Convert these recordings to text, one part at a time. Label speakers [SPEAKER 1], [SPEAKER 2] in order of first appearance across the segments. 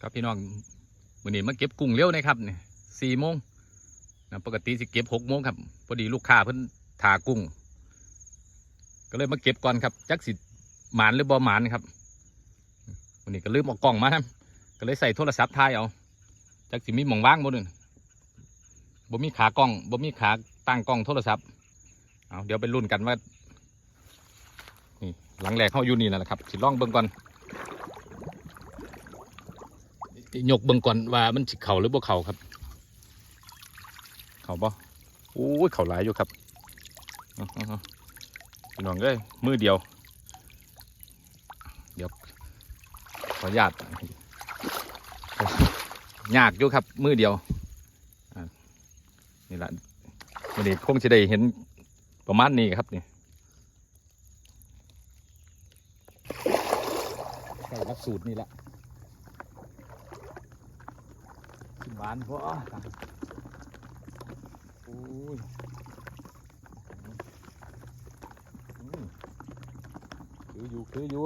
[SPEAKER 1] ครับพี่น้องวันนี้มาเก็บกุ้งเร็วนะครับเนี่ยสี่โมงนะปกติสิเก็บหกโมงครับพอดีลูกค้าเพิ่นถากุ้ง ก็เลยมาเก็บก่อนครับจักสิหมานหรือบ่หมานครับวันนี้ก็ลืมเอากล้องมาครับก็เลยใส่โทรศัพท์ถ่ายเอาจักสิมีหม่องว่างบ่นึงบ่มีขากล้องบ่มีขาตั้งกล้องโทรศัพท์เอาเดี๋ยวไปลุ้นกันว่านี่หลังแรกเขาอยู่นี่นั่นแหละครับสิลองเบิ่งก่อน ยกเบิ่งก่อนว่ามันสิเข่าหรือบ่เข่าครับ เข่าบ่โอ้ยเข่าหลายอยู่ครับเอาเอาเอาพี่น้องเอ้ยมือเดียว เดี๋ยวขออนุญาตยากอยู่ครับ มือเดียวอ่านี่แหละวันนี้คงจะได้เห็นประมาณนี้ครับนี่ใส่รับสูตรนี่แหละ บานพอโอ้ยอืมคืออยู่คืออยู่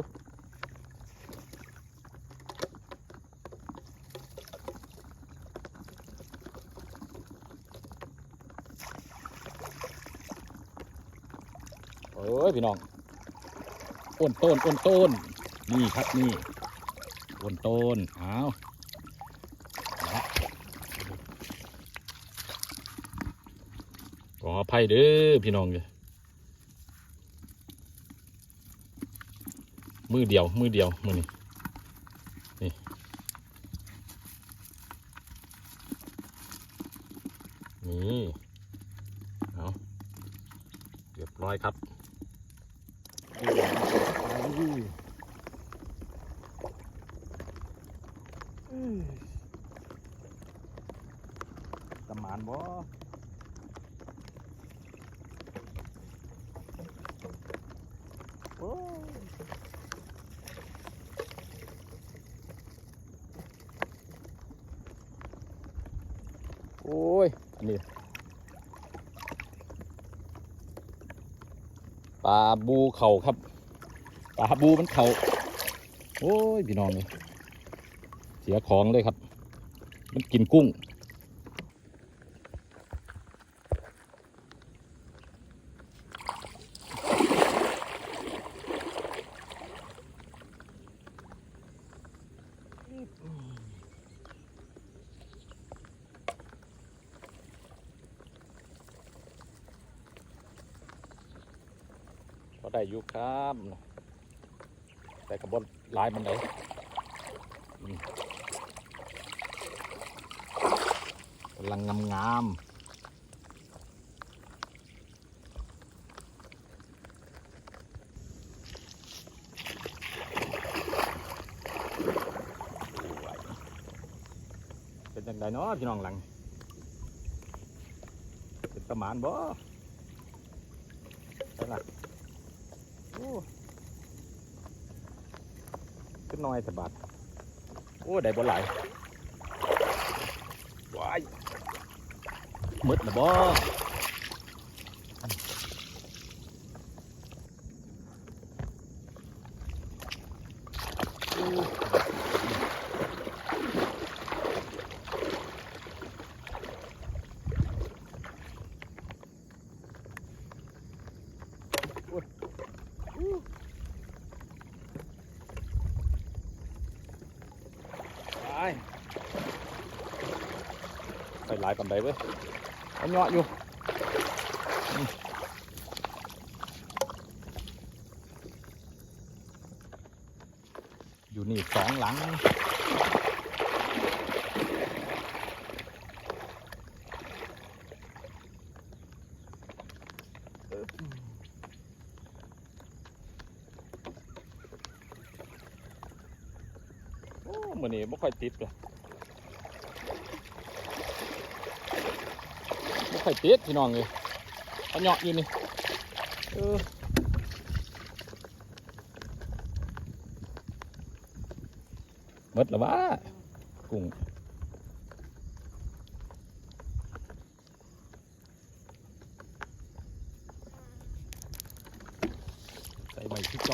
[SPEAKER 1] เอ้ยพี่น้องอ้นต้นอ้นต้นนี่ครับนี่อ้นต้นเอาข ออภัยเด้อพี่น้องเลยมือเดียว มือเดียว มือนี่นี่นี่เอาเรียบร้อยครับตำมานบ่โอ้ยโอ้ย อั นี่ปลาบูเข่าครับปลาบูมันเข่าโอ้ยพี่น้องเลยเสียของเลยครับ มันกินกุ้ง ได้อยู่ครับ แต่กระบนลายมันไหนกำลังงามงามๆเป็นจังไดเนาะพี่น้องหลัง เป็นประมาณบ่ใช่ละ โอ้ขึ้นน้อยสบาทโอ้ได้บ่หลายว้ายมืดนะบ่ ไปหลายปันใดเว้ยเอาเงาะอยู่อืมอยู่นี่สองหลัง มือนี้ไม่ค่อยติดเลยไม่ค่อยติดพี่น้องเลยเอาเหาะอยู่นี่เออมดแล้ววะกุ้งใส่ใบที่โต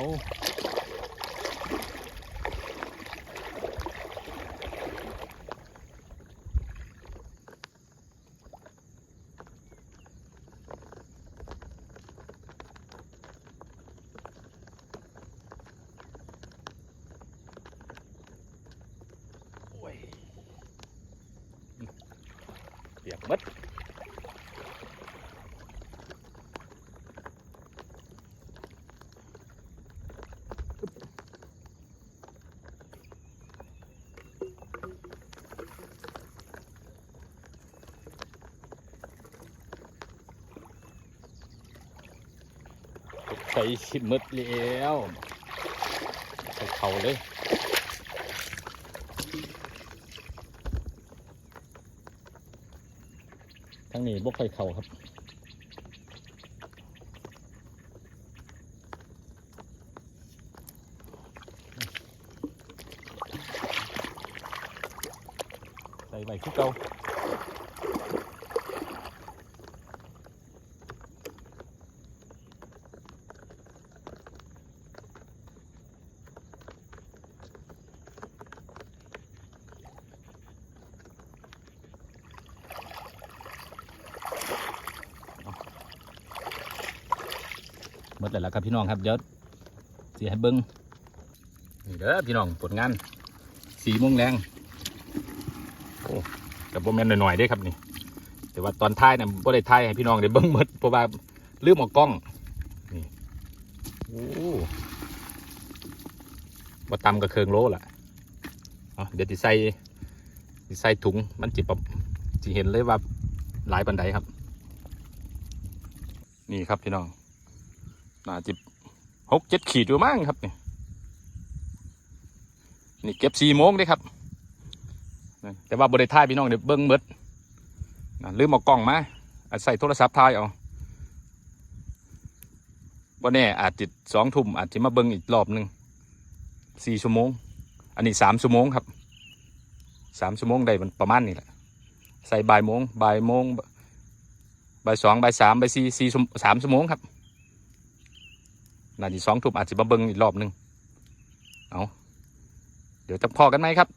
[SPEAKER 1] ปียกหมัดใส่ชิมมดแล้วใส่เข่าเลย ทั้งนี้บ่ค่อยเข่าครับใส่ใบคือเก่า หมดแล้วล่ะครับพี่น้องครับเดี๋ยวสีให้เบิ้งนี่เด้อพี่น้องผลงานสีโมงแรงโอ้กับโบแมนหน่อยๆเด้ครับนี่ แต่ว่าตอนท้ายเนี่ยบ่ได้ท้ายให้พี่น้องได้เบิ้งหมดเพราะว่าลืมออกกล้องนี่โอ้บ่ตำกับเคืองโลล่ะเอาเดี๋ยวจะใส่สิใส่ถุงมันจิบจิเห็นเลยว่าหลายบันไดครับ นี่ครับพี่น้อง น่าจะหกเจ็ดขีดอยู่มั้งครับนี่นี่เก็บสี่โมงเด้ครับ แต่ว่าบริท้ายพี่น้องเดี๋ยวเบิ้งเบิดนะลืมเอากล้องมาใส่โทรศัพท์ถ่ายเอาว่าแน่อาจจิตสองทุ่มอาจจะมาเบิ้งอีกรอบหนึ่งสี่ชั่วโมง อันนี้สามชั่วโมงครับสามชั่วโมงได้มันประมาณนี้แหละใส่บ่ายโมงบ่ายโมงบ่ายสองบ่ายสามบ่ายสี่สี่สามชั่วโมงครับ น่าทีสองทุ่มอาจจะมาเบิ้งอีกรอบหนึ่งเอาเดี๋ยวจะพอกันไหมครับ